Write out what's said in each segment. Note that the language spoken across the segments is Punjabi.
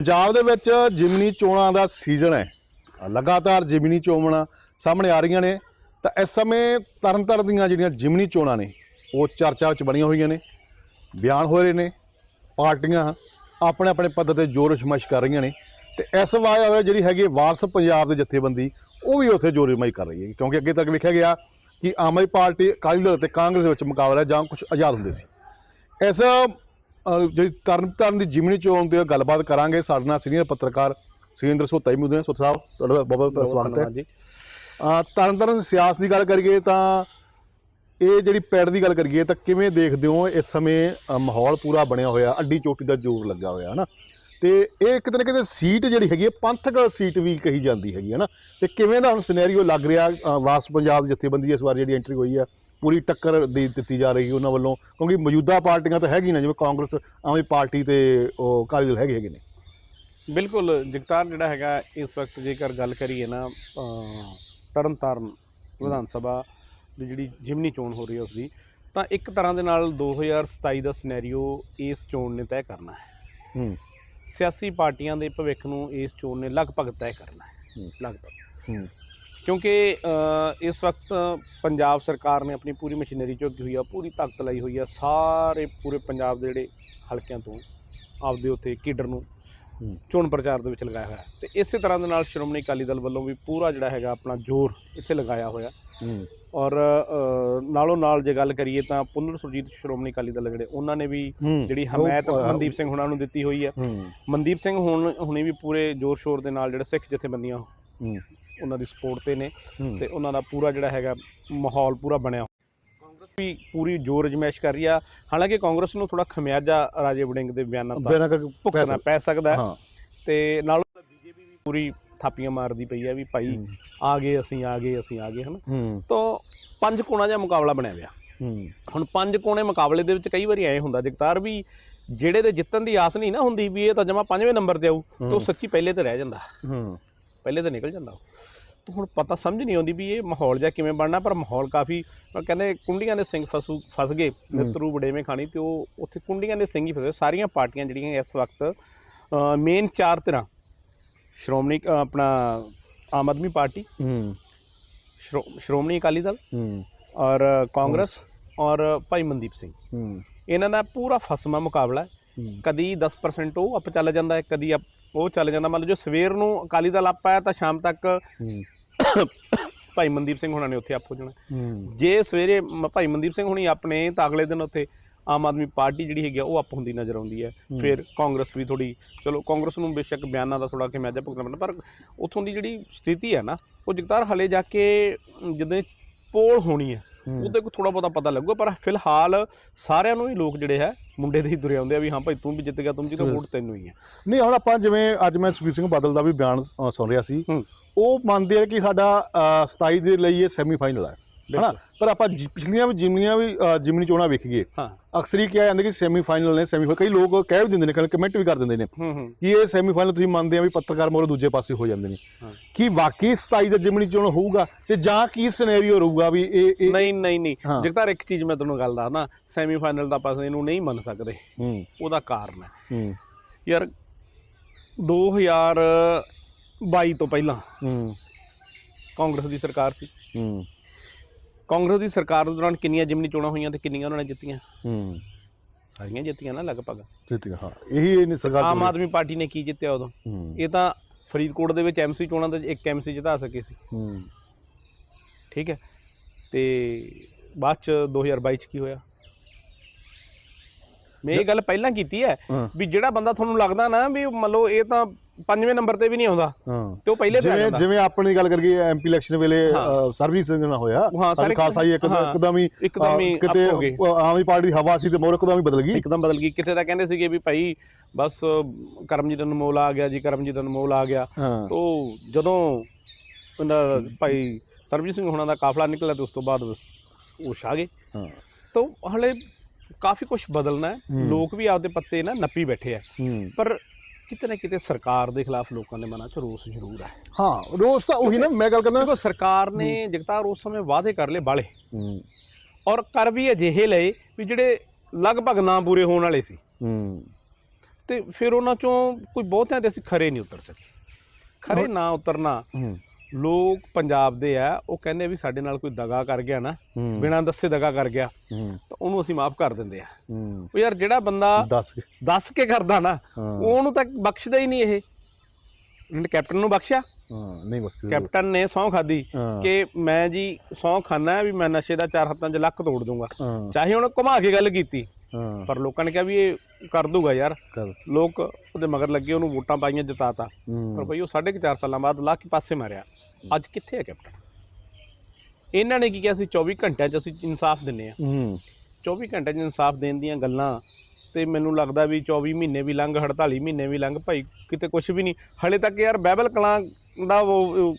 ਪੰਜਾਬ ਦੇ ਵਿੱਚ ਜਿਮਨੀ ਚੋਣਾਂ ਦਾ ਸੀਜ਼ਨ ਹੈ। ਲਗਾਤਾਰ ਜਿਮਨੀ ਚੋਣਾਂ ਸਾਹਮਣੇ ਆ ਰਹੀਆਂ ਨੇ। ਤਾਂ ਇਸ ਸਮੇਂ ਤਰਨਤਾਰਨ ਦੀਆਂ ਜਿਹੜੀਆਂ ਜਿਮਨੀ ਚੋਣਾਂ ਨੇ, ਉਹ ਚਰਚਾ ਵਿੱਚ ਬਣੀਆਂ ਹੋਈਆਂ ਨੇ। ਬਿਆਨ ਹੋ ਰਹੇ ਨੇ। ਪਾਰਟੀਆਂ ਆਪਣੇ ਆਪਣੇ ਪੱਧਰ ਤੇ ਜ਼ੋਰ ਅਜ਼ਮਾਇਸ਼ ਕਰ ਰਹੀਆਂ ਨੇ। ਤੇ ਇਸ ਵਾਰ ਜਿਹੜੀ ਹੈਗੀ ਵਾਰਸ ਪੰਜਾਬ ਦੇ ਜਥੇਬੰਦੀ, ਉਹ ਵੀ ਉੱਥੇ ਜ਼ੋਰ ਅਜ਼ਮਾਇਸ਼ ਕਰ ਰਹੀ ਹੈ। ਕਿਉਂਕਿ ਅੱਗੇ ਤੱਕ ਵੇਖਿਆ ਗਿਆ ਕਿ ਆਮ ਆਦਮੀ ਪਾਰਟੀ ਅਕਾਲੀ ਦਲ ਤੇ ਕਾਂਗਰਸ ਦੇ ਵਿੱਚ ਮੁਕਾਬਲਾ ਜਾਂ ਕੁਝ ਆਜ਼ਾਦ ਹੁੰਦੇ ਸੀ। ਇਸ ਜਿਹੜੀ ਤਰਨਤਾਰਨ ਦੀ ਜਿਮਨੀ ਚੋਣ ਤੇ ਗੱਲਬਾਤ ਕਰਾਂਗੇ। ਸਾਡੇ ਨਾਲ ਸੀਨੀਅਰ ਪੱਤਰਕਾਰ ਸੁਰਿੰਦਰ ਸੋਤਾ ਜੀ ਮੌਜੂਦ ਨੇ। ਸੋਤਾ ਸਾਹਿਬ ਤੁਹਾਡਾ ਬਹੁਤ ਬਹੁਤ ਸਵਾਗਤ ਹੈ। ਜੀ। ਤਰਨਤਾਰਨ ਸਿਆਸਤ ਦੀ ਗੱਲ ਕਰੀਏ ਤਾਂ ਇਹ ਜਿਹੜੀ ਪੈੜ ਦੀ ਗੱਲ ਕਰੀਏ ਤਾਂ ਕਿਵੇਂ ਦੇਖਦੇ ਹੋ ਇਸ ਸਮੇਂ ਮਾਹੌਲ ਪੂਰਾ ਬਣਿਆ ਹੋਇਆ ਅੱਡੀ ਚੋਟੀ ਦਾ ਜ਼ੋਰ ਲੱਗਾ ਹੋਇਆ ਹਨਾ? ਤੇ ਇਹ ਕਿਤੇ ਨਾ ਕਿਤੇ ਸੀਟ ਜਿਹੜੀ ਹੈਗੀ ਹੈ ਪੰਥਕ ਸੀਟ ਵੀ ਕਹੀ ਜਾਂਦੀ ਹੈਗੀ ਹੈ ਨਾ ਤੇ ਕਿਵੇਂ ਦਾ ਹੁਣ ਸਿਨੈਰੀਓ ਲੱਗ ਰਿਹਾ? ਵਾਸ ਪੰਜਾਬ ਜਥੇਬੰਦੀ ਇਸ ਵਾਰ ਜਿਹੜੀ ਐਂਟਰੀ ਹੋਈ ਹੈ ਪੂਰੀ ਟੱਕਰ ਦੇ ਦਿੱਤੀ ਜਾ ਰਹੀ ਹੈ ਉਹਨਾਂ ਵੱਲੋਂ ਕਿਉਂਕਿ ਮੌਜੂਦਾ ਪਾਰਟੀਆਂ ਤਾਂ ਹੈਗੀ ਨਾ ਜਿਵੇਂ ਕਾਂਗਰਸ ਆਦਮੀ ਪਾਰਟੀ ਤੇ ਉਹ ਅਕਾਲੀ ਦਲ ਹੈਗੇ ਹੈਗੇ ਨੇ। ਬਿਲਕੁਲ ਜਗਤਾਰ ਜਿਹੜਾ ਹੈਗਾ ਇਸ ਵਕਤ ਜੇਕਰ ਗੱਲ ਕਰੀਏ ਨਾ ਤਰਨਤਾਰਨ ਵਿਧਾਨ ਸਭਾ ਦੀ ਜਿਹੜੀ ਜਿਮਨੀ ਚੋਣ ਹੋ ਰਹੀ ਹੈ ਉਸ ਦੀ ਤਾਂ ਇੱਕ ਤਰ੍ਹਾਂ ਦੇ ਨਾਲ 2027 ਦਾ ਸਿਨੈਰੀਓ ਇਸ ਚੋਣ ਨੇ ਤੈਅ ਕਰਨਾ ਹੈ। ਹੂੰ। ਸਿਆਸੀ ਪਾਰਟੀਆਂ ਦੇ ਭਵਿੱਖ ਨੂੰ ਇਸ ਚੋਣ ਨੇ ਲਗਭਗ ਤੈਅ ਕਰਨਾ ਹੈ। ਹੂੰ। ਲਗਭਗ। ਹੂੰ। ਕਿਉਂਕਿ ਇਸ ਵਕਤ ਪੰਜਾਬ ਸਰਕਾਰ ਨੇ ਆਪਣੀ ਪੂਰੀ ਮਸ਼ੀਨਰੀ ਝੋਕੀ ਹੋਈ ਆ ਪੂਰੀ ਤਾਕਤ ਲਾਈ ਹੋਈ ਆ ਸਾਰੇ ਪੂਰੇ ਪੰਜਾਬ ਦੇ ਜਿਹੜੇ ਹਲਕਿਆਂ ਤੋਂ ਆਪਦੇ ਉੱਥੇ ਕੀਡਰ ਨੂੰ। ਚੋਣ ਪ੍ਰਚਾਰ ਦੇ ਵਿੱਚ ਲਗਾਇਆ ਹੋਇਆ। ਤੇ ਇਸੇ ਤਰ੍ਹਾਂ ਦੇ ਨਾਲ ਸ਼੍ਰੋਮਣੀ ਅਕਾਲੀ ਦਲ ਵੱਲੋਂ ਵੀ ਪੂਰਾ ਜਿਹੜਾ ਹੈਗਾ ਆਪਣਾ ਜ਼ੋਰ ਇੱਥੇ ਲਗਾਇਆ ਹੋਇਆ। ਔਰ ਨਾਲੋਂ ਨਾਲ ਜੇ ਗੱਲ ਕਰੀਏ ਤਾਂ ਪੁੰਨਰ ਸੁਰਜੀਤ ਸ਼੍ਰੋਮਣੀ ਅਕਾਲੀ ਦਲ ਜਿਹੜੇ ਉਹਨਾਂ ਨੇ ਵੀ ਜਿਹੜੀ ਹਮਾਇਤ ਮਨਦੀਪ ਸਿੰਘ ਹੁਣਾਂ ਨੂੰ ਦਿੱਤੀ ਹੋਈ ਹੈ। ਮਨਦੀਪ ਸਿੰਘ ਹੁਣ ਹੁਣੇ ਵੀ ਪੂਰੇ ਜ਼ੋਰ ਸ਼ੋਰ ਦੇ ਨਾਲ ਜਿਹੜੇ ਸਿੱਖ ਜਥੇਬੰਦੀਆਂ ਉਹਨਾਂ ਦੀ ਸਪੋਰਟ ਤੇ ਨੇ ਤੇ ਉਹਨਾਂ ਦਾ ਪੂਰਾ ਜਿਹੜਾ ਹੈਗਾ ਮਾਹੌਲ ਪੂਰਾ ਬਣਿਆ ਕਾਂਗਰਸ ਵੀ ਪੂਰੀ ਜ਼ੋਰ ਅਜਮਾਇਸ਼ ਕਰ ਰਹੀ ਆ। ਹਾਲਾਂਕਿ ਕਾਂਗਰਸ ਨੂੰ ਥੋੜਾ ਖਮਿਆਜਾ ਰਾਜੇ ਵੜਿੰਗ ਦੇ ਬਿਆਨਾਂ ਦਾ ਭੁਗਤਣਾ ਪੈ ਸਕਦਾ। ਤੇ ਨਾਲ ਬੀਜੇਪੀ ਵੀ ਪੂਰੀ ਥਾਪੀਆਂ ਮਾਰਦੀ ਪਈ ਆ ਵੀ ਭਾਈ ਆ ਗਏ ਅਸੀਂ ਆ ਗਏ ਅਸੀਂ ਆ ਗਏ ਹਨਾ। ਤਾਂ ਪੰਜ ਕੋਣਾ ਜਿਹਾ ਮੁਕਾਬਲਾ ਬਣਿਆ ਹੋਇਆ। ਹੁਣ ਪੰਜ ਕੋਣੇ ਮੁਕਾਬਲੇ ਦੇ ਵਿੱਚ ਕਈ ਵਾਰੀ ਐ ਹੁੰਦਾ ਜਗਤਾਰ ਵੀ ਜਿਹੜੇ ਦੇ ਜਿੱਤਣ ਦੀ ਆਸ ਨਹੀਂ ਨਾ ਹੁੰਦੀ ਵੀ ਇਹ ਤਾਂ ਜਮਾ ਪੰਜਵੇਂ ਨੰਬਰ ਤੇ ਆਊ ਤਾਂ। ਸੱਚੀ ਪਹਿਲੇ ਤੇ ਰਹਿ ਜਾਂਦਾ। ਪਹਿਲੇ ਤੇ ਨਿਕਲ ਜਾਂਦਾ ਉਹ। ਤਾਂ ਹੁਣ ਪਤਾ ਸਮਝ ਨਹੀਂ ਆਉਂਦੀ ਵੀ ਇਹ ਮਾਹੌਲ ਜਿਹਾ ਕਿਵੇਂ ਬਣਨਾ ਪਰ ਮਾਹੌਲ ਕਾਫੀ ਕਹਿੰਦੇ ਕੁੰਡੀਆਂ ਦੇ ਸਿੰਘ ਫਸੂ ਫਸ ਗਏ ਨਿਤਰੂ ਵਡੇਵੇਂ ਖਾਣੀ ਤੇ ਉਹ ਉੱਥੇ ਕੁੰਡੀਆਂ ਦੇ ਸਿੰਘ ਹੀ ਫਸੇ ਸਾਰੀਆਂ ਪਾਰਟੀਆਂ ਜਿਹੜੀਆਂ ਇਸ ਵਕਤ ਮੇਨ ਚਾਰ ਤਰ੍ਹਾਂ ਸ਼੍ਰੋਮਣੀ ਆਪਣਾ ਆਮ ਆਦਮੀ ਪਾਰਟੀ ਹੂੰ। ਸ਼੍ਰੋ- ਸ਼੍ਰੋਮਣੀ ਅਕਾਲੀ ਦਲ ਹੂੰ। ਔਰ ਕਾਂਗਰਸ ਔਰ ਭਾਈ ਮਨਦੀਪ ਸਿੰਘ। ਹੂੰ। ਇਹਨਾਂ ਦਾ ਪੂਰਾ ਫਸਮਾ ਮੁਕਾਬਲਾ ਕਦੀ 10% ਉਹ ਅਪ ਚੱਲ ਜਾਂਦਾ ਹੈ ਕਦੀ ਉਹ ਚੱਲ ਜਾਂਦਾ। ਮੰਨ ਲਓ ਜੋ ਸਵੇਰ ਨੂੰ ਅਕਾਲੀ ਦਲ ਅਪ ਆਇਆ ਤਾਂ ਸ਼ਾਮ ਤੱਕ ਹੂੰ। ਭਾਈ ਮਨਦੀਪ ਸਿੰਘ ਹੁਣਾਂ ਨੇ ਉੱਥੇ ਅਪ ਹੋ ਜਾਣਾ। ਹੂੰ। ਜੇ ਸਵੇਰੇ ਮ- ਭਾਈ ਮਨਦੀਪ ਸਿੰਘ ਹੁਣੀ ਆਪਣੇ ਤਾਂ ਅਗਲੇ ਦਿਨ ਉੱਥੇ ਆਮ ਆਦਮੀ ਪਾਰਟੀ ਜਿਹੜੀ ਹੈਗੀ ਆ ਉਹ ਅਪ ਹੁੰਦੀ ਨਜ਼ਰ ਆਉਂਦੀ ਹੈ। ਹੂੰ। ਫਿਰ ਕਾਂਗਰਸ ਵੀ ਥੋੜੀ ਚਲੋ ਕਾਂਗਰਸ ਨੂੰ ਬੇਸ਼ੱਕ ਬਿਆਨਾਂ ਦਾ ਥੋੜਾ ਕਿ ਮੈਜਾ ਭੁਗਤਣਾ ਪੈਂਦਾ ਪਰ ਉੱਥੋਂ ਦੀ ਜਿਹੜੀ ਸਥਿਤੀ ਹੈ ਨਾ ਉਹ ਜਗਤਾਰ ਹਲੇ ਜਾ ਕੇ ਜਦੋਂ ਪੋਲ ਹੋਣੀ ਹੈ ਉਹਦੇ ਕੋ ਥੋੜਾ ਬਹੁਤਾ ਪਤਾ ਲੱਗੂਗਾ। ਪਰ ਫਿਲਹਾਲ ਸਾਰਿਆਂ ਨੂੰ ਹੀ ਲੋਕ ਜਿਹੜੇ ਹੈ ਮੁੰਡੇ ਦੇ ਹੀ ਤੁਰੇ ਆਉਂਦੇ ਆ ਵੀ ਹਾਂ ਭਾਈ ਤੂੰ ਵੀ ਜਿੱਤ ਗਿਆ ਤੂੰ ਵੀ ਤਾਂ ਹੂੰ। ਵੋਟ ਤੈਨੂੰ ਹੀ ਹੈ ਨਹੀਂ ਹੁਣ ਆਪਾਂ ਜਿਵੇਂ ਅੱਜ ਮੈਂ ਸੁਖਬੀਰ ਸਿੰਘ ਬਾਦਲ ਦਾ ਵੀ ਬਿਆਨ ਸੁਣ ਰਿਹਾ ਸੀ। ਉਹ ਮੰਨਦੇ ਆ ਕਿ ਸਾਡਾ ਅ, 27 ਦੇ ਲਈ ਇਹ ਸੈਮੀਫਾਈਨਲ ਹੈ ਹਨਾ। ਪਰ ਆਪਾਂ ਪਿਛਲੀਆਂ ਵੀ ਜਿਮਨੀਆਂ ਵੀ ਜਿਮਨੀ ਚੋਣਾਂ ਵੇਖੀਏ ਹਾਂ। ਅਕਸਰ ਹੀ ਕਿਹਾ ਜਾਂਦਾ ਕਿ ਸੈਮੀਫਾਈਨਲ ਨੇ ਸੈਮੀਫਾਈਨਲ ਕਈ ਲੋਕ ਕਹਿ ਵੀ ਦਿੰਦੇ ਨੇ ਕਮੈਂਟ ਵੀ ਕਰ ਦਿੰਦੇ ਨੇ ਕਿ ਇਹ ਸੈਮੀਫਾਈਨਲ ਤੁਸੀਂ ਮੰਨਦੇ ਆ ਵੀ ਪੱਤਰਕਾਰ ਮੋਰ ਦੂਜੇ ਪਾਸੇ ਹੋ ਜਾਂਦੇ ਨੇ। ਕੀ ਵਾਕਈ 27 ਦਾ ਜਿਮਨੀ ਚੋਣ ਹੋਊਗਾ ਤੇ ਜਾਂ ਕੀ ਸਿਨੈਰੀਓ ਰਹੂਗਾ ਵੀ ਇਹ ਨਹੀਂ ਨਹੀਂ ਨਹੀਂ। ਜਗਤਾਰ ਇੱਕ ਚੀਜ਼ ਮੈਂ ਤੁਹਾਨੂੰ ਗੱਲ ਦੱਸਦਾ ਸੈਮੀਫਾਈਨਲ ਦਾ ਆਪਾਂ ਇਹਨੂੰ ਨਹੀਂ ਮੰਨ ਸਕਦੇ। ਹੂੰ। ਉਹਦਾ ਕਾਰਨ ਹੈ। ਹੂੰ। ਯਾਰ 2022 ਤੋਂ ਪਹਿਲਾਂ ਹੂੰ। ਕਾਂਗਰਸ ਦੀ ਸਰਕਾਰ ਸੀ। ਹੂੰ। ਕਾਂਗਰਸ ਦੀ ਸਰਕਾਰ ਦੇ ਦੌਰਾਨ ਕਿੰਨੀਆਂ ਜਿਮਨੀ ਚੋਣਾਂ ਹੋਈਆਂ ਤੇ ਕਿੰਨੀਆਂ ਉਹਨਾਂ ਨੇ ਜਿੱਤੀਆਂ? ਹੂੰ। ਸਾਰੀਆਂ ਜਿੱਤੀਆਂ ਨਾ ਲਗਭਗ। ਜਿੱਤ ਗਿਆ ਹਾਂ। ਇਹੀ ਇਹਨੇ ਸਰਕਾਰ ਆਮ। ਆਦਮੀ ਪਾਰਟੀ ਨੇ ਕੀ ਜਿੱਤਿਆ ਉਦੋਂ? ਇਹ ਤਾਂ ਫਰੀਦਕੋਟ ਦੇ ਵਿੱਚ ਐਮਸੀ ਚੋਣਾਂ ਦੇ ਇੱਕ ਐਮਸੀ ਜਿਤਾ ਸਕੇ ਸੀ। ਹੂੰ। ਠੀਕ ਹੈ। ਤੇ ਬਾਅਦ ਚ 2022 ਚ ਕੀ ਹੋਇਆ? ਮੈਂ ਇਹ ਗੱਲ ਪਹਿਲਾਂ ਕੀਤੀ ਹੈ ਹਾਂ। ਵੀ ਜਿਹੜਾ ਬੰਦਾ ਤੁਹਾਨੂੰ ਲੱਗਦਾ ਨਾ ਵੀ ਮੰਨ ਲਓ ਇਹ ਤਾਂ ਪੰਜਵੇਂ ਨੰਬਰ ਤੇ ਵੀ ਨਹੀਂ ਆਉਂਦਾ। ਹਾਂ। ਤੇ ਉਹ ਪਹਿਲੇ ਆ ਜਿਵੇਂ ਜਾਂਦਾ। ਜਿਵੇਂ ਆਪਣੀ ਗੱਲ ਕਰੀਏ ਐਮਪੀ ਇਲੈਕਸ਼ਨ ਵੇਲੇ ਹਾਂ। ਸਰਵਿਸ ਨਾ ਹੋਇਆ। ਹਾਂ, ਸਾਰੇ ਸਾਰੇ ਖਾਲਸਾ ਜੀ ਇੱਕ ਹਾਂ। ਇੱਕਦਮ ਹੀ ਇੱਕਦਮ ਹੀ ਕਿਤੇ ਹੋ ਗਏ। ਆਮ ਆਦਮੀ ਪਾਰਟੀ ਦੀ ਹਵਾ ਸੀ ਤੇ ਮੋਰ ਇੱਕਦਮ ਹੀ ਬਦਲ ਗਈ। ਇੱਕਦਮ ਬਦਲ ਗਈ। ਕਿਤੇ ਤਾਂ ਕਹਿੰਦੇ ਸੀਗੇ ਵੀ ਭਾਈ ਬਸ ਕਰਮਜੀਤ ਅਨਮੋਲ ਆ ਗਿਆ ਜੀ ਕਰਮਜੀਤ ਅਨਮੋਲ ਆ ਗਿਆ। ਹਾਂ। ਤੋ ਜਦੋਂ ਉਹਦਾ ਭਾਈ ਸਰਬਜੀਤ ਸਿੰਘ ਹੁਣਾਂ ਦਾ ਕਾਫਲਾ ਨਿਕਲਿਆ ਤੇ ਉਸ ਤੋਂ ਬਾਅਦ ਬਸ ਉਹ ਛਾ ਗਏ। ਹਾਂ। ਤੋ ਹਲੇ ਕਾਫੀ ਕੁਝ ਬਦਲਣਾ ਹੈ। ਹੂੰ। ਲੋਕ ਵੀ ਆਪਦੇ ਪੱਤੇ ਨਾ ਨੱਪੀ ਬੈਠੇ ਆ। ਹੂੰ। ਪਰ ਕਿਤੇ ਨਾ ਕਿਤੇ ਸਰਕਾਰ ਦੇ ਖਿਲਾਫ ਲੋਕਾਂ ਦੇ ਮਨਾਂ 'ਚ ਰੋਸ ਜ਼ਰੂਰ ਹੈ। ਹਾਂ ਰੋਜ਼ ਤਾਂ ਉਹੀ ਨਾ ਮੈਂ ਗੱਲ ਕਰਦਾ ਦੇਖੋ ਸਰਕਾਰ ਨੇ ਜਗਤਾਰ ਉਸ ਸਮੇਂ ਵਾਅਦੇ ਕਰ ਲਏ ਬਾਲੇ। ਹੂੰ। ਔਰ ਕਰ ਵੀ ਅਜਿਹੇ ਲਏ ਵੀ ਜਿਹੜੇ ਲਗਭਗ ਨਾ ਪੂਰੇ ਹੋਣ ਵਾਲੇ ਸੀ। ਹੂੰ। ਤੇ ਫਿਰ ਉਹਨਾਂ ਚੋਂ ਕੋਈ ਬਹੁਤਿਆਂ ਦੇ ਅਸੀਂ ਖਰੇ ਨਹੀਂ ਉਤਰ ਸਕੇ। ਖਰੇ ਨਾ ਉਤਰਨਾ। ਹੂੰ। ਲੋਕ ਪੰਜਾਬ ਦੇ ਆ ਉਹ ਕਹਿੰਦੇ ਵੀ ਸਾਡੇ ਨਾਲ ਕੋਈ ਦਗਾ ਕਰ ਗਿਆ ਨਾ ਬਿਨਾਂ ਦੱਸੇ ਦਗਾ ਕਰ ਗਿਆ ਤਾਂ ਉਹਨੂੰ ਅਸੀਂ ਮਾਫ ਕਰ ਦਿੰਦੇ ਆ। ਉਹ ਯਾਰ ਜਿਹੜਾ ਬੰਦਾ ਦੱਸ ਕੇ। ਦੱਸ ਕੇ ਕਰਦਾ ਨਾ ਉਹਨੂੰ ਤਾਂ ਬਖਸ਼ਦਾ ਹੀ ਨਹੀਂ ਇਹ। ਇਹਨੇ ਕੈਪਟਨ ਨੂੰ ਬਖਸ਼ਿਆ? ਹਾਂ ਨਹੀਂ ਬਖਸ਼ ਕੈਪਟਨ ਨੇ ਸਹੁੰ ਖਾਦੀ ਕਿ ਮੈਂ ਜੀ ਖਾਨਾ ਹੈ ਵੀ ਮੈਂ ਨਸ਼ੇ ਦਾ ਚਾਰ ਹੱਥਾਂ 'ਚ ਲੱਕ ਤੋੜ ਦੂੰਗਾ। ਚਾਹੇ ਉਹਨੇ ਘੁਮਾ ਕੇ ਗੱਲ ਕੀਤੀ। ਹਾਂ। ਪਰ ਲੋਕਾਂ ਨੇ ਕਿਹਾ ਵੀ ਇਹ ਕਰ ਦੂਗਾ ਯਾਰ। ਕਰ। ਲੋਕ ਉਹਦੇ ਮਗਰ ਲੱਗੇ ਉਹਨੂੰ ਵੋਟਾਂ ਪਾਈਆਂ ਜਿਤਾਤਾ। ਪਰ ਹੂੰ ਬਈ ਉਹ ਸਾਢੇ ਕੁ ਚਾਰ ਸਾਲਾਂ ਬਾਅਦ ਲਾ ਕੇ ਪਾਸੇ ਮਾਰਿਆ। ਅੱਜ ਕਿੱਥੇ ਹੈ ਕੈਪਟਨ? ਇਹਨਾਂ ਨੇ ਕੀ ਕਿਹਾ ਸੀ? 24 ਘੰਟਿਆਂ 'ਚ ਅਸੀਂ ਇਨਸਾਫ ਦਿੰਨੇ ਆ ਹੂੰ। 24 ਘੰਟਿਆਂ 'ਚ ਇਨਸਾਫ ਦੇਣ ਦੀਆਂ ਗੱਲਾਂ ਤੇ ਮੈਨੂੰ ਲੱਗਦਾ ਵੀ 24 ਮਹੀਨੇ ਵੀ ਲੰਘ 48 ਮਹੀਨੇ ਵੀ ਲੰਘ ਭਾਈ ਕਿਤੇ ਕੁਝ ਵੀ ਨਹੀਂ। ਹਲੇ ਤੱਕ ਯਾਰ ਬਾਈਬਲ ਕਲਾਂ ਦਾ ਉਹ ਉਹ-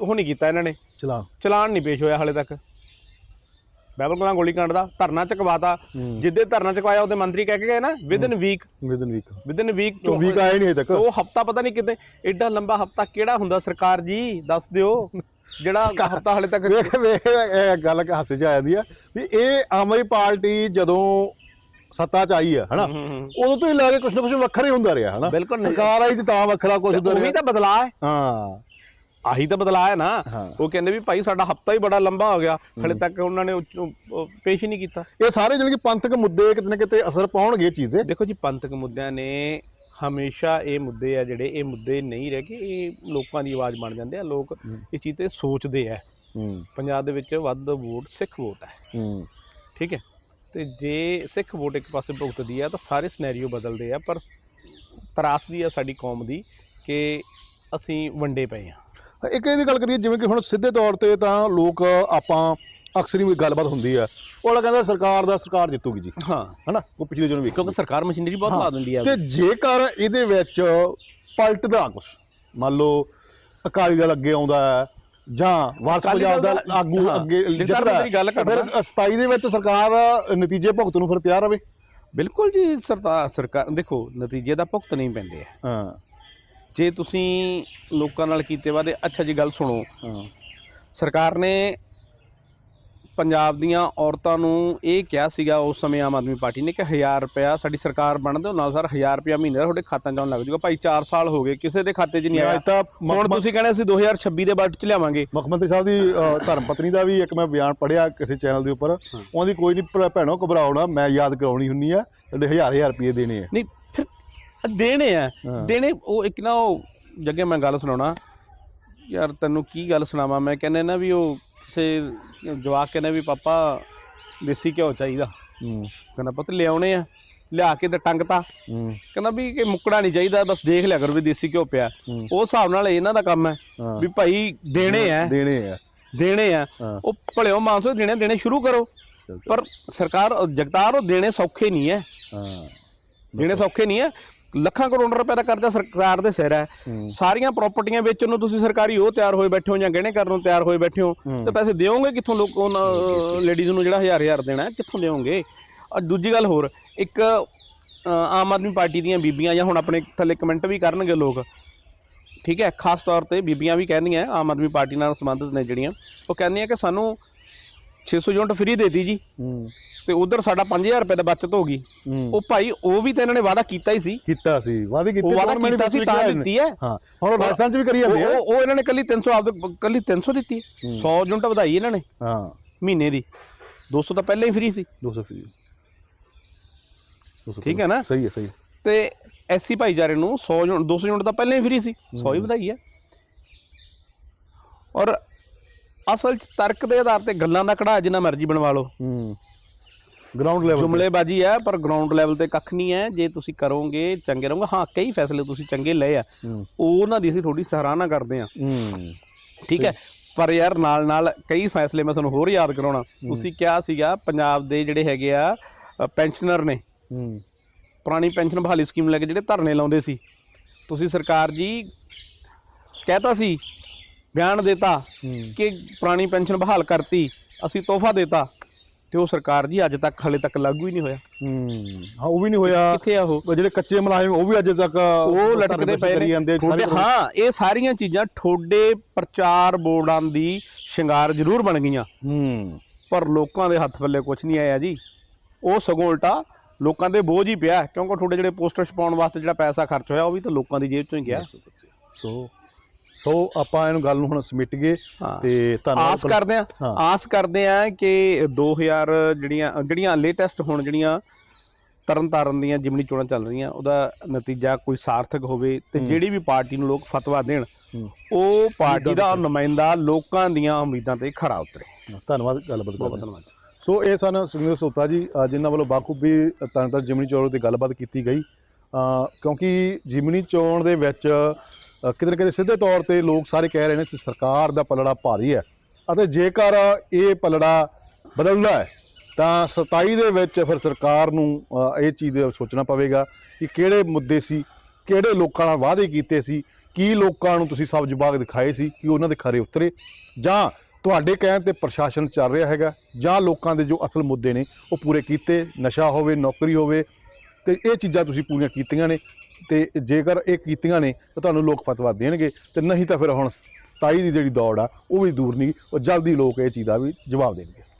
ਉਹ ਨਹੀਂ ਕੀਤਾ ਇਹਨਾਂ ਨੇ। ਚਲਾ। ਚਲਾਨ ਨਹੀਂ ਪੇਸ਼ ਹੋਇਆ ਹਲੇ ਤੱਕ। ਬਾਈਬਲ ਕਲਾਂ ਗੋਲੀ ਕਾਂਡ ਦਾ ਧਰਨਾ ਚਕਵਾਤਾ। ਜਿੱਦੇ ਧਰਨਾ ਚਕਵਾਇਆ ਉਹਦੇ ਮੰਤਰੀ ਕਹਿ ਕੇ ਗਏ ਨਾ within week within week within week ਤੋਂ ਵੀਕ ਆਏ ਨਹੀਂ ਹਜੇ ਤੱਕ। ਉਹ ਹਫਤਾ ਪਤਾ ਨਹੀਂ ਕਿਤੇ ਐਡਾ ਲੰਬਾ ਹਫਤਾ ਕਿਹੜਾ ਹੁੰਦਾ ਸਰਕਾਰ ਜੀ? ਦੱਸ ਦਿਓ। ਜਿਹੜਾ ਹਫਤਾ ਹਲੇ ਤੱਕ ਵੇਖ ਵੇਖ ਇਹ ਗੱਲ ਹਾਸੇ ਚ ਆ ਜਾਂਦੀ ਆ ਵੀ ਇਹ ਆਮ ਆਦਮੀ ਪਾਰਟੀ ਜਦੋਂ ਸੱਤਾ ਚ ਆਈ ਆ ਹਨਾ? ਉਦੋਂ ਤੋਂ ਹੀ ਲੈ ਕੇ ਕੁਛ ਨਾ ਕੁਛ ਵੱਖਰਾ ਹੀ ਹੁੰਦਾ ਰਿਹਾ ਹਨਾ। ਸਰਕਾਰ ਆਈ ਤੇ ਤਾਂ ਵੱਖਰਾ ਕੁਛ ਹੁੰਦਾ ਉਹੀ ਰਿਹਾ। ਤਾਂ ਬਦਲਾਅ ਹੈ। ਹਾਂ। ਆਹੀ ਤਾਂ ਬਦਲਾਅ ਹੈ ਨਾ। ਉਹ ਕਹਿੰਦੇ ਵੀ ਭਾਈ ਸਾਡਾ ਹਫਤਾ ਹੀ ਬੜਾ ਲੰਬਾ ਹੋ ਗਿਆ। ਹਲੇ ਤੱਕ ਉਹਨਾਂ ਨੇ ਪੇਸ਼ ਹੀ ਨਹੀਂ ਕੀਤਾ। ਇਹ ਸਾਰੇ ਜਿਹੜੇ ਕਿ ਪੰਥਕ ਮੁੱਦੇ ਕਿਤੇ ਨਾ ਕਿਤੇ ਅਸਰ ਪਾਉਣਗੇ ਇਹ ਚੀਜ਼ ਦੇ। ਦੇਖੋ ਜੀ ਪੰਥਕ ਮੁੱਦਿਆਂ ਨੇ ਹਮੇਸ਼ਾ ਇਹ ਮੁੱਦੇ ਆ ਜਿਹੜੇ ਇਹ ਮੁੱਦੇ ਨਹੀਂ ਰਹਿ ਕੇ ਇਹ ਲੋਕਾਂ ਦੀ ਆਵਾਜ਼ ਬਣ ਜਾਂਦੇ ਆ। ਲੋਕ। ਇਸ ਚੀਜ਼ ਤੇ ਸੋਚਦੇ ਆ। ਹੂੰ। ਪੰਜਾਬ ਦੇ ਵਿੱਚ ਵੱਧ ਵੋਟ ਸਿੱਖ ਵੋਟ ਹੂੰ। ਠੀਕ ਹੈ। ਤੇ ਜੇ ਸਿੱਖ ਵੋਟ ਇੱਕ ਪਾਸੇ ਭੁਗਤਦੀ ਆ ਤਾਂ ਸਾਰੇ ਸਿਨੈਰੀਓ ਬਦਲਦੇ ਆ ਪਰ ਤਰਾਸਦੀ ਆ ਸਾਡੀ ਕੌਮ ਦੀ ਕਿ ਅਸੀਂ ਵੰਡੇ ਪਏ ਆ। ਇੱਕ ਇਹਦੀ ਗੱਲ ਕਰੀਏ ਜਿਵੇਂ ਕਿ ਹੁਣ ਸਿੱਧੇ ਤੌਰ ਤੇ ਤਾਂ ਲੋਕ ਆਪਾਂ ਅਕਸਰ ਹੀ ਗੱਲਬਾਤ ਹੁੰਦੀ ਆ। ਉਹ ਕਹਿੰਦਾ ਸਰਕਾਰ ਦਾ ਸਰਕਾਰ ਜਿੱਤੂਗੀ ਜੀ। ਹਾਂ। ਹਨਾ? ਉਹ ਪਿਛਲੇ ਜਨ ਵੇਖ ਕਿਉਂਕਿ ਸਰਕਾਰ ਮਸ਼ੀਨਰੀ ਬਹੁਤ ਹਾਂ, ਲਾ ਦਿੰਦੀ ਆ ਤੇ ਜੇਕਰ ਇਹਦੇ ਵਿੱਚ ਪਲਟਦਾ ਕੁਛ ਮੰਨ ਲਓ ਅਕਾਲੀ ਦਲ ਅੱਗੇ ਆਉਂਦਾ ਹੈ ਜਾਂ ਵਾਰਸ ਅਕਾਲੀ ਪੰਜਾਬ ਦਾ ਦਲ ਦਾ- ਆਗੂ ਹਾਂ, ਅੱਗੇ ਜਿੱਤਦਾ ਫਿਰ ਕਰਦਾ। 27 ਦੇ ਵਿੱਚ ਸਰਕਾਰ ਨਤੀਜੇ ਭੁਗਤ ਨੂੰ ਫਿਰ ਪਿਆ ਰਵੇ। ਬਿਲਕੁਲ ਜੀ ਸਰਕਾਰ ਸਰਕਾਰ ਦੇਖੋ ਨਤੀਜੇ ਦਾ ਭੁਗਤ ਨਹੀਂ ਪੈਂਦੇ ਆ। ਹਾਂ। ਜੇ ਤੁਸੀਂ ਲੋਕਾਂ ਨਾਲ ਕੀਤੇ ਵਾਦੇ ਅੱਛਾ ਜੀ ਗੱਲ ਸੁਣੋ। ਸਰਕਾਰ ਨੇ ਪੰਜਾਬ ਦੀਆਂ ਔਰਤਾਂ ਨੂੰ ਇਹ ਕਿਹਾ ਸੀਗਾ ਉਸ ਸਮੇਂ ਆਮ ਆਦਮੀ ਪਾਰਟੀ ਨੇ ਕਿ 1000 ਰੁਪਇਆ ਸਾਡੀ ਸਰਕਾਰ ਬਣਦੇ ਹੋ ਨਾਲ ਸਰ 1000 ਰੁਪਇਆ ਮਹੀਨੇ ਦਾ ਤੁਹਾਡੇ ਖਾਤਿਆਂ 'ਚ ਆਉਣ ਲੱਗ ਜਾਊਗਾ। ਭਾਈ 4 ਸਾਲ ਹੋ ਗਏ ਕਿਸੇ ਦੇ ਖਾਤੇ 'ਚ ਨਹੀਂ ਆਇਆ। ਤਾਂ ਹੁਣ ਤੁਸੀਂ ਕਹਿੰਦੇ ਅਸੀਂ 2026 ਦੇ ਬਜਟ 'ਚ ਲਿਆਵਾਂਗੇ। ਮੁੱਖ ਮੰਤਰੀ ਸਾਹਿਬ ਦੀ ਧਰਮ ਪਤਨੀ ਦਾ ਵੀ ਇੱਕ ਮੈਂ ਬਿਆਨ ਪੜਿਆ ਕਿਸੇ ਚੈਨਲ ਦੇ ਉੱਪਰ। ਉਹਦੀ ਕੋਈ ਨਹੀਂ ਭੈਣੋ ਘਬਰਾਓ ਨਾ ਮੈਂ ਯਾਦ ਕਰਾਉਣੀ ਹੁੰਨੀ ਆ ਜਿਹੜੇ ਹਜ਼ਾਰ ਹਜ਼ਾਰ ਰੁਪਏ ਦੇਣੇ ਆ। ਨਹੀਂ ਦੇਣੇ ਆ। ਹਾਂ। ਦੇਣੇ ਉਹ ਇੱਕ ਨਾ ਉਹ ਜੱਗੇ ਮੈਂ ਗੱਲ ਸੁਣਾਉਣਾ। ਯਾਰ ਤੈਨੂੰ ਕੀ ਗੱਲ ਸੁਣਾਵਾਂ? ਮੈਂ ਕਹਿੰਦੇ ਨਾ ਵੀ ਉਹ ਕਿਸੇ ਜਵਾਕ ਕਹਿੰਦੇ ਵੀ ਪਾਪਾ ਦੇਸੀ ਘਿਓ ਚਾਹੀਦਾ। ਹੂੰ। ਕਹਿੰਦਾ ਪੁੱਤ ਲਿਆਉਣੇ ਆ। ਲਿਆ ਕੇ ਤੇ ਟੰਗਤਾ ਹੂੰ। ਕਹਿੰਦਾ ਵੀ ਕਿ ਮੁੱਕੜਾ ਨਹੀਂ ਚਾਹੀਦਾ ਬਸ ਦੇਖ ਲਿਆ ਕਰੋ ਵੀ ਦੇਸੀ ਘਿਓ ਪਿਆ। ਹੂੰ। ਉਸ ਹਿਸਾਬ ਨਾਲ ਇਹਨਾਂ ਦਾ ਕੰਮ ਹੈ ਹਾਂ। ਵੀ ਭਾਈ ਦੇਣੇ ਆ। ਦੇਣੇ ਆ। ਦੇਣੇ ਆ। ਹਾਂ। ਉਹ ਭਲਿਓ ਮਾਨਸੋ ਦੇਣੇ ਦੇਣੇ ਸ਼ੁਰੂ ਕਰੋ। ਪਰ ਸਰਕਾਰ ਜਗਤਾਰ ਉਹ ਦੇਣੇ ਸੌਖੇ ਨਹੀਂ ਹੈ। ਹਾਂ। ਦੇਣੇ ਸੌਖੇ ਨਹੀਂ ਹੈ। ਲੱਖਾਂ ਕਰੋੜ ਰੁਪਏ ਦਾ ਕਰਜ਼ਾ ਸਰਕਾਰ ਦੇ ਸਿਰ ਹੈ। ਸਾਰੀਆਂ ਪ੍ਰਾਪਰਟੀਆਂ ਵੇਚਣ ਨੂੰ ਤੁਸੀਂ ਸਰਕਾਰੀ ਉਹ ਤਿਆਰ ਹੋਏ ਬੈਠੇ ਹੋ ਜਾਂ ਗਹਿਣੇ ਕਰਨ ਨੂੰ ਤਿਆਰ ਹੋਏ ਬੈਠੇ ਹੋ। ਤੇ ਪੈਸੇ ਦਿਓਗੇ ਕਿੱਥੋਂ ਲੋਕ ਉਹਨਾਂ ਲੇਡੀਜ਼ ਨੂੰ ਜਿਹੜਾ ਹਜ਼ਾਰ ਹਜ਼ਾਰ ਦੇਣਾ ਹੈ, ਕਿੱਥੋਂ ਦਿਓਗੇ ਦੂਜੀ ਗੱਲ ਹੋਰ ਇੱਕ ਆਮ ਆਦਮੀ ਪਾਰਟੀ ਦੀਆਂ ਬੀਬੀਆਂ ਜਾਂ ਹੁਣ ਆਪਣੇ ਥੱਲੇ ਕਮੈਂਟ ਵੀ ਕਰਨਗੇ ਲੋਕ ਠੀਕ ਹੈ ਖਾਸ ਤੌਰ ਤੇ ਬੀਬੀਆਂ ਵੀ ਕਹਿੰਦੀਆਂ ਆਮ ਆਦਮੀ ਪਾਰਟੀ ਨਾਲ ਸੰਬੰਧਿਤ ਨੇ ਜਿਹੜੀਆਂ ਉਹ ਕਹਿੰਦੀਆਂ ਕਿ ਸਾਨੂੰ 600 ਯੂਨਿਟ ਫ੍ਰੀ ਦੇਤੀ ਜੀ। ਹੂੰ। ਤੇ ਉਧਰ ਸਾਡਾ 5000 ਰੁਪਏ ਦਾ ਬਚਤ ਹੋ ਗਈ। ਹੂੰ। ਉਹ ਭਾਈ ਉਹ ਵੀ ਤਾਂ ਇਹਨਾਂ ਨੇ ਵਾਅਦਾ ਕੀਤਾ ਹੀ ਸੀ। ਕੀਤਾ ਸੀ। ਵਾਅਦੇ ਕੀਤੇ ਉਹ ਵਾਅਦਾ government ਕੀਤਾ ਸੀ ਤਾਂ ਦਿੱਤੀ ਹੈ। ਹਾਂ। ਹੁਣ ਰਾਜਸਥਾਨ ਚ ਵੀ ਕਰੀ ਉਹ ਜਾਂਦੇ ਆ। ਉਹ- ਉਹ ਇਹਨਾਂ ਨੇ ਕੱਲੀ 300 ਆਪਦੇ ਕੱਲੀ 300 ਦਿੱਤੀ ਹੈ। 100 ਯੂਨਿਟ ਵਧਾਈ ਇਹਨਾਂ ਨੇ। ਹਾਂ। ਮਹੀਨੇ ਦੀ। 200 ਤਾਂ ਪਹਿਲਾਂ ਹੀ ਫ੍ਰੀ ਸੀ। 200 ਫਰੀ 200 ਠੀਕ ਹੈ ਨਾ? ਸਹੀ ਹੈ ਸਹੀ ਹੈ। ਤੇ ਐਸੀ ਭਾਈਚਾਰੇ ਨੂੰ 100 ਯੂਨਿਟ 200 ਯੂਨਿਟ ਤਾਂ ਪਹਿਲਾਂ ਹੀ ਫ੍ਰੀ ਸੀ। 100 ਹੀ ਹੂੰ। ਵਧਾਈ ਹੈ। ਔਰ ਅਸਲ ਚ ਤਰਕ ਦੇ ਆਧਾਰ ਤੇ ਗੱਲਾਂ ਦਾ ਕੜਾ ਜਿੰਨਾ ਮਰਜ਼ੀ ਬਣਵਾ ਲਓ। ਹੂੰ। ਗਰਾਊਂਡ ਲੈਵਲ ਜੁਮਲੇਬਾਜ਼ੀ ਹੈ ਪਰ ਗਰਾਊਂਡ ਲੈਵਲ ਤੇ ਕੱਖ ਨਹੀਂ ਹੈ। ਜੇ ਤੁਸੀਂ ਕਰੋਗੇ ਚੰਗੇ ਰਹੋਗੇ। ਹਾਂ ਕਈ ਫੈਸਲੇ ਤੁਸੀਂ ਚੰਗੇ ਲਏ ਆ। ਹੂੰ। ਉਹਨਾਂ ਦੀ ਅਸੀਂ ਥੋੜੀ ਸਰਾਹਨਾ ਕਰਦੇ ਆ ਹੂੰ। ਠੀਕ ਹੈ? ਪਰ ਯਾਰ ਨਾਲ ਨਾਲ ਕਈ ਫੈਸਲੇ ਮੈਂ ਤੁਹਾਨੂੰ ਹੋਰ ਯਾਦ ਕਰਾਉਣਾ। ਤੁਸੀਂ ਕਿਹਾ ਸੀਗਾ ਪੰਜਾਬ ਦੇ ਜਿਹੜੇ ਹੈਗੇ ਆ ਅ, ਪੈਨਸ਼ਨਰ ਨੇ। ਹੂੰ। ਪੁਰਾਣੀ ਪੈਨਸ਼ਨ ਬਹਾਲੀ ਸਕੀਮ ਲੈ ਕੇ ਜਿਹੜੇ ਧਰਨੇ ਲਾਉਂਦੇ ਸੀ। ਤੁਸੀਂ ਸਰਕਾਰ ਜੀ ਕਹਿਤਾ ਸੀ ਬਿਆਨ ਦਿੱਤਾ ਕਿ ਪੁਰਾਣੀ ਪੈਨਸ਼ਨ ਬਹਾਲ ਕਰਤੀ ਅਸੀਂ ਤੋਹਫਾ ਦਿੱਤਾ ਤੇ ਉਹ ਸਰਕਾਰ ਜੀ ਅੱਜ ਤੱਕ ਹਲੇ ਤੱਕ ਲਾਗੂ ਹੀ ਨਹੀਂ ਹੋਇਆ। ਹੂੰ। ਹਾਂ ਉਹ ਵੀ ਨਹੀਂ ਹੋਇਆ। ਕਿੱਥੇ ਆ ਉਹ? ਜਿਹੜੇ ਕੱਚੇ ਮੁਲਾਜ਼ਮ ਉਹ ਵੀ ਅਜੇ ਤੱਕ ਉਹ ਲਟਕਦੇ ਪਏ ਨੇ। ਹਾਂ ਇਹ ਸਾਰੀਆਂ ਚੀਜ਼ਾਂ ਠੋਡੇ ਪ੍ਰਚਾਰ ਬੋਰਡਾਂ ਦੀ ਸ਼ਿੰਗਾਰ ਜ਼ਰੂਰ ਬਣ ਗਈਆਂ। ਹੂੰ। ਪਰ ਲੋਕਾਂ ਦੇ ਹੱਥ ਪੱਲੇ ਕੁਝ ਨਹੀਂ ਆਇਆ ਜੀ। ਉਹ ਸਗੋਂ ਉਲਟਾ ਲੋਕਾਂ ਦੇ ਬੋਝ ਹੀ ਪਿਆ ਕਿਉਂਕਿ ਤੁਹਾਡੇ ਜਿਹੜੇ ਪੋਸਟਰ ਛਪਾਉਣ ਵਾਸਤੇ ਜਿਹੜਾ ਪੈਸਾ ਖਰਚ ਹੋਇਆ ਉਹ ਵੀ ਤਾਂ ਲੋਕਾਂ ਦੀ ਜੇਬ ਚੋਂ ਹੀ ਗਿਆ। ਸੋ ਸੋ ਆਪਾਂ ਇਹਨੂੰ ਗੱਲ ਨੂੰ ਹੁਣ ਸਮਿਟ ਗਏ ਹਾਂ ਤੇ ਧੰਨਵਾਦ ਆਸ ਕਰਦੇ ਆ। ਆਸ ਕਰਦੇ ਆ ਕਿ 2000 ਜਿਹੜੀਆਂ ਜਿਹੜੀਆਂ ਲੇਟੈਸਟ ਹੁਣ ਜਿਹੜੀਆਂ ਤਰਨਤਾਰਨ ਦੀਆਂ ਜਿਮਨੀ ਚੋਣਾਂ ਚੱਲ ਰਹੀਆਂ ਉਹਦਾ ਨਤੀਜਾ ਕੋਈ ਸਾਰਥਕ ਹੋਵੇ ਤੇ। ਜਿਹੜੀ ਵੀ ਪਾਰਟੀ ਨੂੰ ਲੋਕ ਫਤਵਾ ਦੇਣ। ਉਹ ਪਾਰਟੀ ਦਾ ਨੁਮਾਇੰਦਾ ਲੋਕਾਂ ਦੀਆਂ ਉਮੀਦਾਂ ਤੇ ਖਰਾ ਉਤਰੇ ਧੰਨਵਾਦ ਗੱਲਬਾਤ ਬਹੁਤ। ਧੰਨਵਾਦ ਸੋ ਇਹ ਸਨ ਸੁਖਵੀਰ ਸੋਤਾ ਜੀ ਜਿਨ੍ਹਾਂ ਵੱਲੋਂ ਬਾਖੂਬੀ ਤਨਤਰ ਜਿਮਨੀ ਚੋਣ ਤੇ ਗੱਲਬਾਤ ਕੀਤੀ ਗਈ ਕਿਉਂਕਿ ਜਿਮਨੀ ਚੋਣ ਦੇ ਵਿੱਚ ਕਿਤੇ ਨਾ ਕਿਤੇ ਸਿੱਧੇ ਤੌਰ ਤੇ ਲੋਕ ਸਾਰੇ ਕਹਿ ਰਹੇ ਨੇ ਕਿ ਸਰਕਾਰ ਦਾ ਪਲੜਾ ਭਾਰੀ ਹੈ ਅਤੇ ਜੇਕਰ ਇਹ ਪਲੜਾ ਬਦਲਦਾ ਹੈ, ਤਾਂ 27 ਦੇ ਵਿੱਚ ਫਿਰ ਸਰਕਾਰ ਨੂੰ ਇਹ ਚੀਜ਼ ਸੋਚਣਾ ਪਵੇਗਾ ਕਿ ਕਿਹੜੇ ਮੁੱਦੇ ਸੀ, ਕਿਹੜੇ ਲੋਕਾਂ ਨਾਲ ਵਾਅਦੇ ਕੀਤੇ ਸੀ, ਕੀ ਲੋਕਾਂ ਨੂੰ ਤੁਸੀਂ ਸਬਜ਼ ਬਾਗ ਦਿਖਾਏ ਸੀ, ਕਿ ਉਹਨਾਂ ਦੇ ਖਰੇ ਉਤਰੇ, ਜਾਂ ਤੁਹਾਡੇ ਕਹਿਣ ਤੇ ਪ੍ਰਸ਼ਾਸਨ ਚੱਲ ਰਿਹਾ ਹੈਗਾ, ਜਾਂ ਲੋਕਾਂ ਦੇ ਜੋ ਅਸਲ ਮੁੱਦੇ ਨੇ ਉਹ ਪੂਰੇ ਕੀਤੇ, ਨਸ਼ਾ ਹੋਵੇ, ਨੌਕਰੀ ਹੋਵੇ, ਤੇ ਇਹ ਚੀਜ਼ਾਂ ਤੁਸੀਂ ਪੂਰੀਆਂ ਕੀਤੀਆਂ ਨੇ ਤੇ ਜੇਕਰ ਇਹ ਕੀਤੀਆਂ ਨੇ, ਤਾਂ ਤੁਹਾਨੂੰ ਲੋਕ ਫਤਵਾ ਦੇਣਗੇ। ਤੇ ਨਹੀਂ ਤਾਂ ਫਿਰ ਹੁਣ 27 ਦੀ ਜਿਹੜੀ ਦੌੜ ਆ, ਉਹ ਵੀ ਦੂਰ ਨਹੀਂ। ਉਹ ਜਲਦੀ ਲੋਕ ਇਹ ਚੀਜ਼ ਦਾ ਵੀ ਜਵਾਬ ਦੇਣਗੇ।